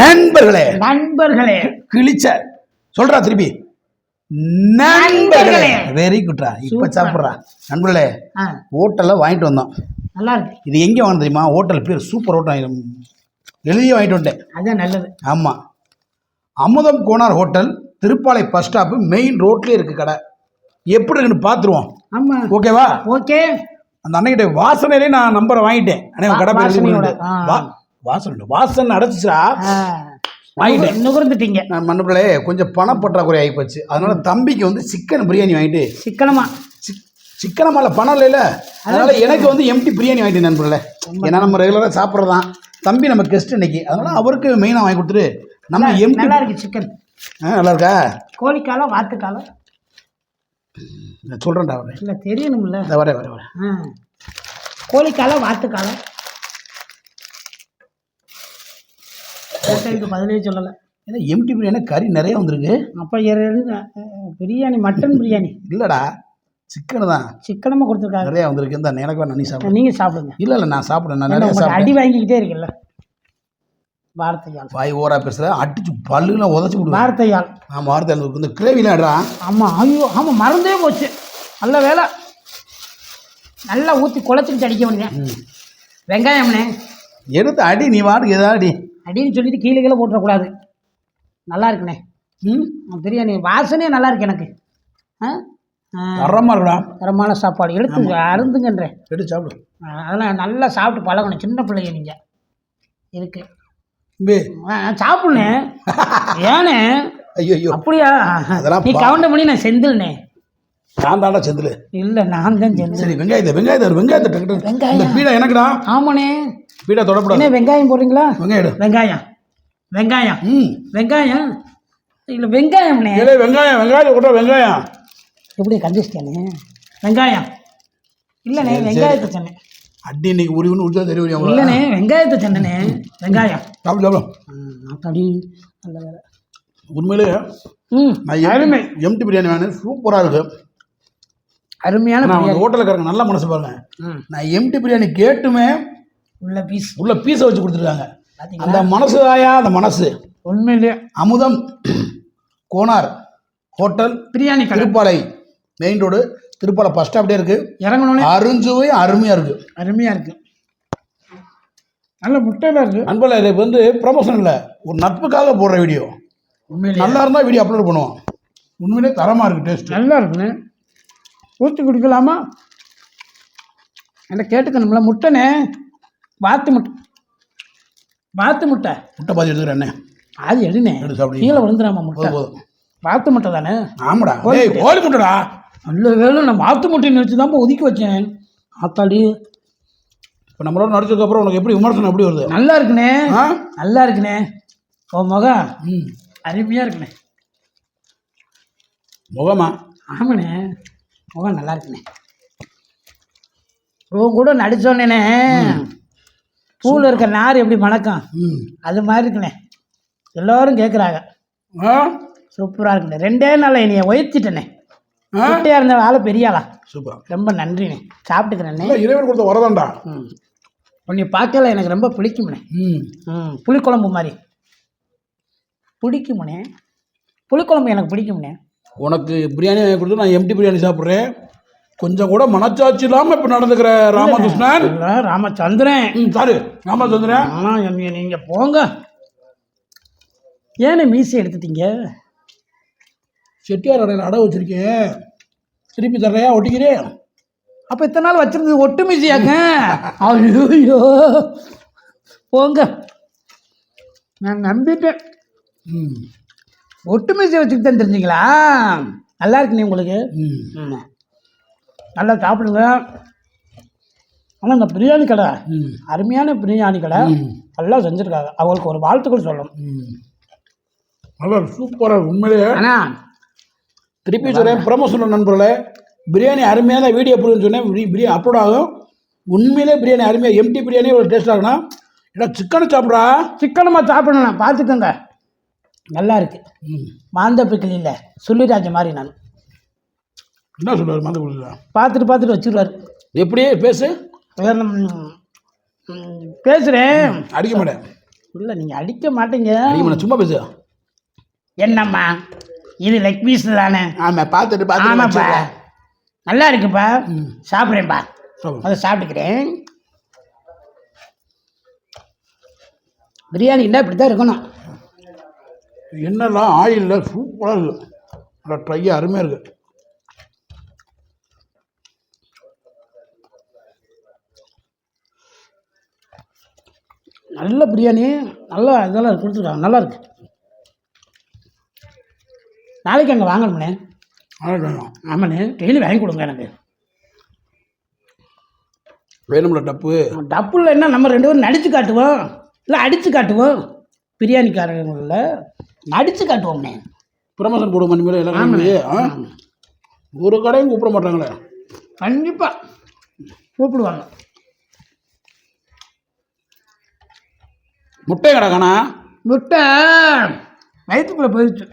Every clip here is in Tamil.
நண்பர்களே. நண்பர்களே. கிழிச்ச சொல்றா திருப்பி. நண்பர்களே. வெரி குட்ரா இப்ப சாப்பிட்றா. நண்பர்களே ஹோட்டல்ல வாங்கிட்டு வந்தோம் நல்லா இருக்கு இது எங்கே வாங்க தெரியுமா? ஹோட்டல் பேர் சூப்பர் ஹோட்டல் எழுதியே வாங்கிட்டு வந்துட்டேன். அதான் நல்லது. ஆமாம் Amudham Konar hotel Thiruppalai bus stop main ரோட்லேயே இருக்கு கடை. எப்படி இருக்குன்னு பார்த்துருவோம் ஆமா. ஓகேவா ஓகே அந்த அன்னைக்கிட்ட வாசனையிலே நான் நம்பரை வாங்கிட்டேன். அண்ணே கடை பேர் ஆ. வாசனை இல்லை. வாசனை அடைச்சிச்சா ஆ. வாங்கிட்டேன். நுகர்ந்துட்டீங்க. நான் மண்டபங்களே கொஞ்சம் பணப்பற்றாக்குறை ஆகிப்போச்சு. அதனால தம்பிக்கு வந்து சிக்கன் பிரியாணி வாங்கிட்டு. சிக்கனமா? சிக் சிக்கன் மேலே பணம் இல்லைல்ல அதனால எனக்கு வந்து எம்டி பிரியாணி வாங்கிட்டு நண்பர்களே. ஏன்னா நம்ம ரெகுலராக சாப்பிட்றதான் தம்பி நம்ம கெஸ்ட் இன்னைக்கு. அதனால அவருக்கு மெயினாக வாங்கி கொடுத்துட்டு நம்ம எம்டி நல்லா இருக்கு சிக்கன். நல்லா இருக்கா? கோழிக்காலம் வாத்துக்காலம் நான் சொல்கிறேன்டா அவரை. இல்லை தெரியணும்ல. வரேன் வரேன் வரேன். ஆ. கோழிக்காலம் வாத்துக்காலம் கேட்டதுக்கு பதிலே சொல்லலை. ஏன்னா எம்டி பிரியாணி கறி நிறைய வந்திருக்கு. அப்போ பிரியாணி மட்டன் பிரியாணி. இல்லைடா சிக்கன் தான். சிக்கனமாக கொடுத்துருக்காங்க. நிறைய வந்திருக்கு. இந்த எனக்கு நீ சாப்பிடு. நீங்கள் சாப்பிடுங்க. இல்லை இல்லை நான் சாப்பிட்றேன். நான் நிறைய அடி வாங்கிக்கிட்டே இருக்குல்ல. வார்த்தையால். வாய் ஓரா பேசுகிற அடிச்சு பல்லுலாம் உதச்சி விடுவேன். வார்த்தையால். ஆமாம் வார்த்தை இந்த கிரேவிலாம் ஆமாம் ஐயோ ஆமாம் மறந்தே போச்சு. நல்ல வேலை. நல்லா ஊற்றி குழச்சிக்கிட்டு அடிக்க முடியும் வெங்காயம்ண்ணே. எடுத்து அடி நீ வாட்டுக்கு ஏதாவது அடி. அடின்னு சொல்லிட்டு கீழே கீழே போட்டுறக்கூடாது. நல்லா இருக்குண்ணே. ம்? பிரியாணி வாசனையே நல்லா இருக்கு எனக்கு. ஆ? தரமாக இருக்குடா. தரமான சாப்பாடு. எடுத்து அருந்துங்கன்றேன் எடுத்து சாப்பிடு. அதெல்லாம் நல்லா சாப்பிட்டு பழகணும். சின்ன பிள்ளைங்க நீங்கள் இருக்கு. சாப்பிடுண்ணே. ஏண்ணே ஐயோ அப்படியா? அதெல்லாம் நீ பா- கவுண்ட பண்ணி நான் செந்தில்ண்ணே. நான் தாண்டா செந்தில். இல்லை நான் தான் செந்தில். சரி வெங்காயத்தை வெங்காயத்தை வெங்காயத்தை. வெங்காயம். பீடா எனக்குடா. ஆமாண்ணே. பீடா தொடப்படாது. வெங்காயம் போடுறீங்களா? வெங்காயம் வெங்காயம். வெங்காயம். ம். வெங்காயம். இல்லை வெங்காயம்ண்ணே ஏலே வெங்காயம் வெங்காயத்தை கொட்டா வெங்காயம். எப்படி கண்டிச்சிட்டேனே. வெங்காயம். இல்லைண்ணே வெங்காயத்தை சொன்னேன். அடி இன்னைக்கு உரி ஒன்று உரிச்சா தெரியும் இல்லைண்ணே வெங்காயத்தை சொன்னேனே. வெங்காயம். சாப்பிடு சாப்பிடு. அப்படி நல்ல வேலை. உண்மையிலே ம். நான் அருமை. எம்டி பிரியாணி வேணும் சூப்பராக இருக்கு. அருமையான பிரியாணி. ஹோட்டலுக்காரங்க நல்ல மனசு பாருங்க. நான் எம்டி பிரியாணி கேட்டுமே உள்ள பீஸ் உள்ள பீஸை வச்சு கொடுத்துருக்காங்க. அந்த மனசு தாயா அந்த மனசு. உண்மையிலேயே Amudham Konar hotel biryani Thiruppalai main road Thiruppalai bus ஸ்டாப்டே இருக்கு. இறங்கணுன்னே அருஞ்சுவை அருமையா இருக்கு. அருமையாக இருக்கு. நல்ல முட்டையில் இருக்கு. அன்பல இது வந்து ப்ரமோஷன் இல்லை. ஒரு நட்புக்காக போடுற வீடியோ உண்மையிலேயே நல்லா இருந்தால் வீடியோ அப்லோட் பண்ணுவோம். உண்மையிலே தரமாக இருக்கு டேஸ்ட் நல்லா இருக்குண்ணே. ஊற்றி குடிக்கலாமா? என்ன கேட்டுக்கணும்ல முட்டைண்ணே. வாத்து முட்டை. வாத்து முட்டை. முட்டை பாதி எடுத்துக்கிறேன் என்ன அது எடுனே. கீழே விழுந்துடாமா முட்டை. வாத்து முட்டை தானே? ஆமாடா. ஏய் கோழி முட்டைடா. நல்ல வேலை நான் வாத்து முட்டை நினச்சி தான் ஒதுக்கி வச்சேன். ஆத்தாடி. இப்போ நம்மளோட நடிச்சதுக்கு அப்புறம் உனக்கு எப்படி விமர்சனம் எப்படி வருது? நல்லா இருக்குண்ணே நல்லா இருக்குண்ணே ஓ முகம் ம் அருமையாக இருக்குண்ணே முகமா? ஆமாண்ணே முகம் நல்லா இருக்குண்ணே ஓ கூட நடிச்சோன்னே பூவில் இருக்க நார் எப்படி மணக்கம்? ம். அது மாதிரி இருக்குண்ணே. எல்லோரும் கேட்குறாங்க ஆ? சூப்பராக இருக்குண்ணே. ரெண்டே நாளில் என்னைய உயர்த்திட்டேனே ஆ? குட்டையாக இருந்த ஆளை பெரிய ஆளா. சூப்பர். ரொம்ப நன்றிண்ணே. சாப்பிட்டுக்கிறேண்ணே. இறைவன் கொடுத்த வரதான்டா. ம். உன்னை பார்க்கல எனக்கு ரொம்ப பிடிக்கும்ண்ணே. ம். ம் புளிக்குழம்பு மாதிரி. பிடிக்கும்ண்ணே. புளிக்குழம்பு எனக்கு பிடிக்கும்ண்ணே. உனக்கு பிரியாணி வாங்கி கொடுத்து நான் எம்டி பிரியாணி சாப்பிட்றேன். கொஞ்சம் கூட மனச்சாட்சி இல்லாமல் இப்போ நடந்துக்கிற ராமகிருஷ்ணன். இல்ல, ராமச்சந்திரன். ம் சாரி ராமச்சந்திரன். ஆனால் நீங்கள் போங்க. ஏண்ணே மீசை எடுத்துட்டீங்க? செட்டியார் அடையில் அடை வச்சிருக்கேன். திருப்பி தர்றையா ஒட்டிக்கிறேன். அப்போ இத்தனை நாள் வச்சிருந்தது ஒட்டு மீசையாங்க? ஐயோ. போங்க. நான் நம்பிட்டேன். ம். ஒட்டு மீசை வச்சுட்டு தான் தெரிஞ்சுங்களா? நல்லா இருக்குண்ணே உங்களுக்கு? ம். ம். நல்லா சாப்பிடுங்க. ஆனால் இந்த பிரியாணி கடை ம். அருமையான பிரியாணி கடை. நல்லா செஞ்சுருக்காங்க. அவங்களுக்கு ஒரு வாழ்த்துக்கள் சொல்லணும். ம். நல்லா சூப்பராக உண்மையிலேயே. ஆனால் திருப்பி சொல்கிறேன் ப்ரமோஷன் நண்பர்களே. பிரியாணி அருமையான வீடியோ எப்படின்னு சொன்னேன். பிரி- பிரியாணி அப்லோட் ஆகும். உண்மையிலே பிரியாணி அருமையாக எம்டி பிரியாணி ஒரு டேஸ்ட் ஆகுனா ஏடா சிக்கனை சாப்பிட்றா? சிக்கனமாக சாப்பிடணும் பார்த்துக்கோங்க. நல்லா இருக்கு. ம். மாந்த பிக்கல் இல்லை சொல்லிராஜ மாதிரி நான். என்ன சொல்லுவார் மந்த கொடுக்குறா பார்த்துட்டு பார்த்துட்டு வச்சிருவாரு. எப்படி? பேசு. பேசுகிறேன் அடிக்க மாட்டேன். இல்லை நீங்கள் அடிக்க மாட்டீங்க. அதிகமாக சும்மா பேசு. என்னம்மா? இது லெக் பீஸ் தானே? ஆமாம் பார்த்துட்டு ஆமாப்பா. பார்த்துட்டு நல்லா இருக்குப்பா. சாப்பிட்றேன்ப்பா சாப்பிடு. அதை சாப்பிட்டுக்கிறேன். பிரியாணின்னா இப்படி தான் இருக்கணும். என்னெல்லாம் ஆயிலில் சூப்பராக இருக்குது நல்லா ட்ரையாக அருமையாக இருக்குது நல்ல பிரியாணி நல்லா இதெல்லாம் கொடுத்துருக்காங்க. நல்லா இருக்கு. நாளைக்கு அங்கே வாங்கணும்ண்ணே ஆமாண்ணே டெய்லி வாங்கி கொடுங்க எனக்கு. வேணும்ல டப்பு? டப்புல என்ன நம்ம ரெண்டு பேரும் நடிச்சு காட்டுவோம். இல்லை அடித்து காட்டுவோம். பிரியாணிக்காரங்களில் நடித்து காட்டுவோம்ண்ணே ப்ரமோஷன் போடுவோம் இனிமேல்? எல்லாம் ஒரு கடையும் கூப்பிட மாட்டாங்களே? கண்டிப்பாக கூப்பிடுவாங்க. முட்டை கிடக்கானா? முட்டை. வயிற்றுக்குள்ளே போயிடுச்சு.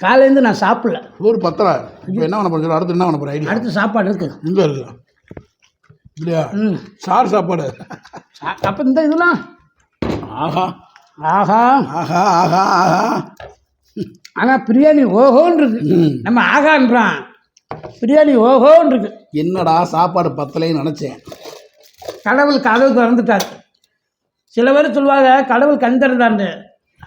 காலையிலேருந்து நான் சாப்பிடல. ஒரு பத்தலை. இப்போ என்ன பண்ண போகிறேன் அடுத்து என்ன பண்ண போகிற ஐடியா? அடுத்து சாப்பாடு இருக்குது இங்கே இருக்கு? இல்லையா? ம். சார் சாப்பாடு. அப்போ இந்த இதெல்லாம். ஆஹா. ஆஹா. ஆஹா ஆஹா ஆஹா. ஆனால் பிரியாணி ஓஹோன்னு இருக்கு. நம்ம ஆகான்றான். பிரியாணி ஓஹோன்னு இருக்கு என்னடா சாப்பாடு பத்தலைன்னு நினச்சேன். கடவுள் கதவு திறந்துட்டார் சில பேர் சொல்லுவாங்க கடவுள் கண் திறந்தாண்டு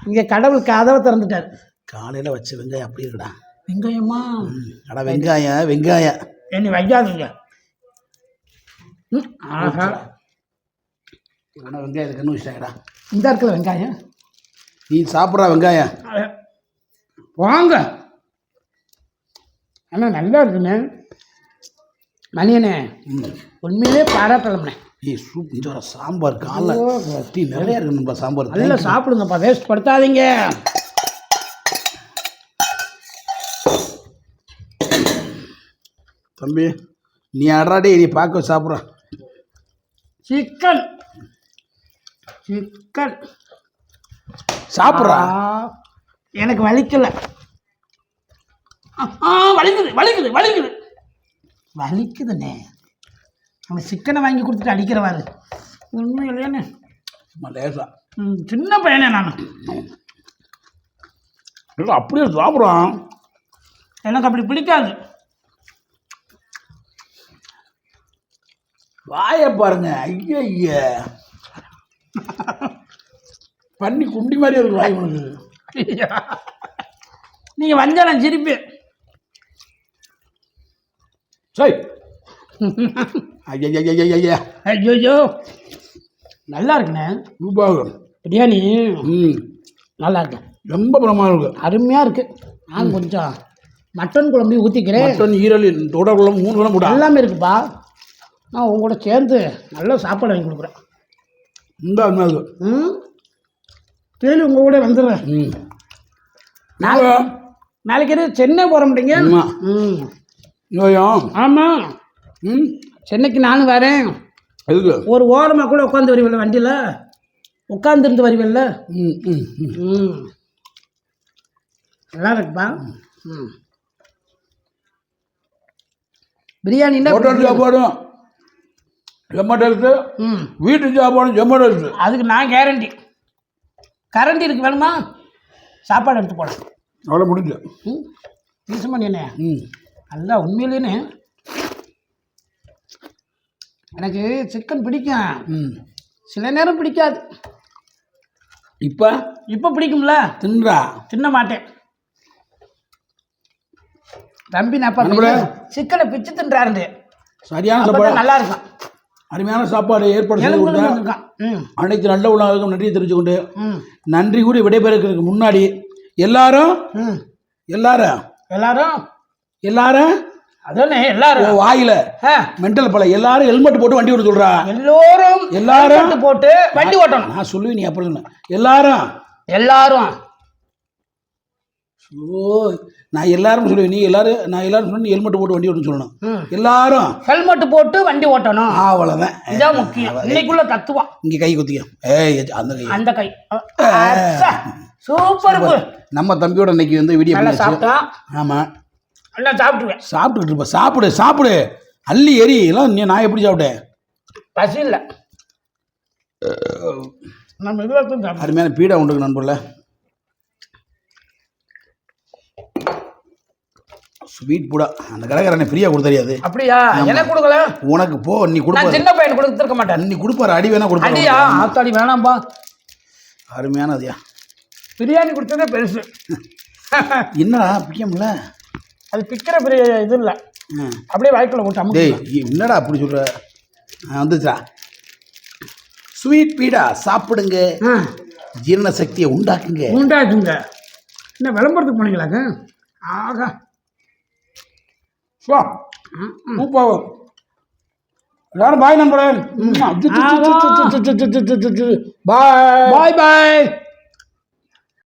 இங்கே கடவுள் கதவை திறந்துட்டார். காலையில் வச்ச வெங்காயம் அப்படி இருக்குடா. வெங்காயமா? அடா வெங்காயம் வெங்காயம் என்னை வைக்காதீங்க. ஆஹா. இவனா வெங்காயம் இருக்குன்னு வச்சாங்கடா இந்த இருக்குல்ல வெங்காயம். நீ சாப்பிட்ற வெங்காயம். வாங்க. ஆனால் நல்லா இருக்குண்ணே. மணியண்ணே. உண்மையிலே பாராட்டலம்ண்ணே ஏய் சூப் வர சாம்பார் காலைல ஓ, டீ நிறைய இருக்குப்பா சாம்பார். நல்லா சாப்பிடுங்கப்பா வேஸ்ட் படுத்தாதீங்க. தம்பி நீ அடாடி நீ பார்க்க சாப்பிட்ற. சிக்கன் சிக்கன் சாப்பிட்றா? எனக்கு வலிக்கல. வலிக்குது வலிக்குது வலிக்குது. வலிக்குதுண்ணே. அவன் சிக்கனை வாங்கி கொடுத்துட்டு அடிக்கிறவாரு. உண்மையிலேன்னு. சும்மா லேசா. ம், சின்ன பையனே நான். இல்லை அப்படியே சாப்பிட்றான். எனக்கு அப்படி பிடிக்காது. வாயை பாருங்க. ஐயா ஐயா பண்ணி குண்டி மாதிரி இருக்கு வாய் உனக்கு. நீங்கள் வஞ்சாலம் சிரிப்பு. சரி. ஐயா ஐயா நல்லா இருக்குண்ணே. ரூபாய் பிரியாணி. ம். நல்லா இருக்கு. ரொம்ப பிரமாதம் இருக்கு. அருமையாக இருக்கு. நான் கொஞ்சம் மட்டன் குழம்பு ஊற்றிக்கிறேன் மட்டன் ஈரல் தொடர்குளம் மூணு குளம் கூட எல்லாமே இருக்குப்பா. நான் உங்க கூட சேர்ந்து நல்ல சாப்பாடு வாங்கி கொடுக்குறேன். இந்த அருமையாக ம். டெய்லி உங்கள் கூட வந்துடுறேன். ம். நாளை நாளைக்கு எது சென்னை போகிற முடியுங்க. ம். ஆமாம் ம்? சென்னைக்கு நானும் வரேன். ஒரு ஓரமாக கூட உட்காந்து வருவில்ல வண்டியில்? உட்காந்துருந்து வருவில்ல? ம் ம் ம். நல்லா இருக்குப்பா. ம். பிரியாணின்னா சாப்பாடும் ஜெம்ம டேஸ்ட்டு ம். வீட்டு சாப்பாடும் ஜெம்ம டேஸ்ட்டு அதுக்கு நான் கேரண்டி கரண்டி இருக்கு வேணுமா? சாப்பாடு எடுத்து போட அவ்வளோ முடிஞ்சு. ம். பேசமா என்ன ம். நல்லா உண்மையிலேன்னு எனக்கு சிக்கன் பிடிக்கும். சில நேரம் பிடிக்காது. இப்போ? இப்போ பிடிக்கும்ல? தின்றா? தின்ன மாட்டேன். தம்பி நான். சிக்கனை பிச்சு தின்றாரு சரியான சாப்பாடு? நல்லா இருக்கும் அருமையான சாப்பாடு ஏற்பாடு செய்து எலும்பு கொடுத்தா இருக்கான் ம். அனைத்து நல்ல உலகம் நன்றியை தெரிவிச்சுக்கொண்டு ம். நன்றி கூறி விடைபெறுறதுக்கு முன்னாடி எல்லாரும் எல்லாரும் எல்லாரும் எல்லாரும் அதானே எல்லாரும். வாயில மென்டல் பல எல்லாரும் ஹெல்மெட் போட்டு வண்டி ஓட்ட சொல்றா. எல்லோரும் எல்லாரும் போட்டு வண்டி ஓட்டணும். நான் சொல்லுவேன் நீ அப்புறம் எல்லாரும். எல்லாரும். ஓ நான் எல்லாரும் சொல்லுவேன் நீ எல்லாரும் நான் எல்லாரும் நீ ஹெல்மெட் போட்டு வண்டி ஓட்டணும் சொல்லணும். எல்லாரும். ஹெல்மெட் போட்டு வண்டி ஓட்டணும். அவ்வளோதான் இதான் முக்கியம். இன்னைக்குள்ள தத்துவம். இங்கே கை குத்திக்க. ஏய் அந்த கை. அந்த கை. சூப்பர். நம்ம தம்பியோட இன்னைக்கு வந்து வீடியோ ஆமாம் நல்லா சாப்பிட்டுருவேன். சாப்பிட்டுக்கிட்டு இருப்ப. சாப்பிடு சாப்பிடு. அள்ளி எரி. எல்லாம் நீ நான் எப்படி சாப்பிட்டேன்? பசி இல்லை. நம்ம சாப்பிடுவோம் அருமையான பீடா உண்டுங்க நண்பர்களே. ஸ்வீட் பூடா. அந்த கடைக்காரனை ஃப்ரீயாக கொடுக்க தெரியாது அப்படியா? எனக்கு கொடுக்கல? உனக்கு போ நீ நான் கொடுப்பாரு சின்ன பையன் கொடுத்துருக்க மாட்டேன். நீ கொடுப்பாரு அடி வேணா அடியா? கொடுப்பாரு ஆத்தாடி வேணாம்பா. அருமையான அதியா பிரியாணி கொடுத்ததே பெருசு. என்னடா பிடிக்கும்ல அது பிக்கிற பெரிய இது இல்லை. அப்படியே வாய்க்குள்ள போட்டு டேய் என்னடா அப்படி சொல்ற? வந்துச்சா ஸ்வீட் பீடா சாப்பிடுங்க. ஜீரண சக்தியை உண்டாக்குங்க. உண்டாச்சுங்க என்ன விளம்பரத்துக்கு போனீங்களாங்க? ஆகா. வா. சூப்பர் எல்லாரும் பாய் நண்பரே பாய் பாய் பாய்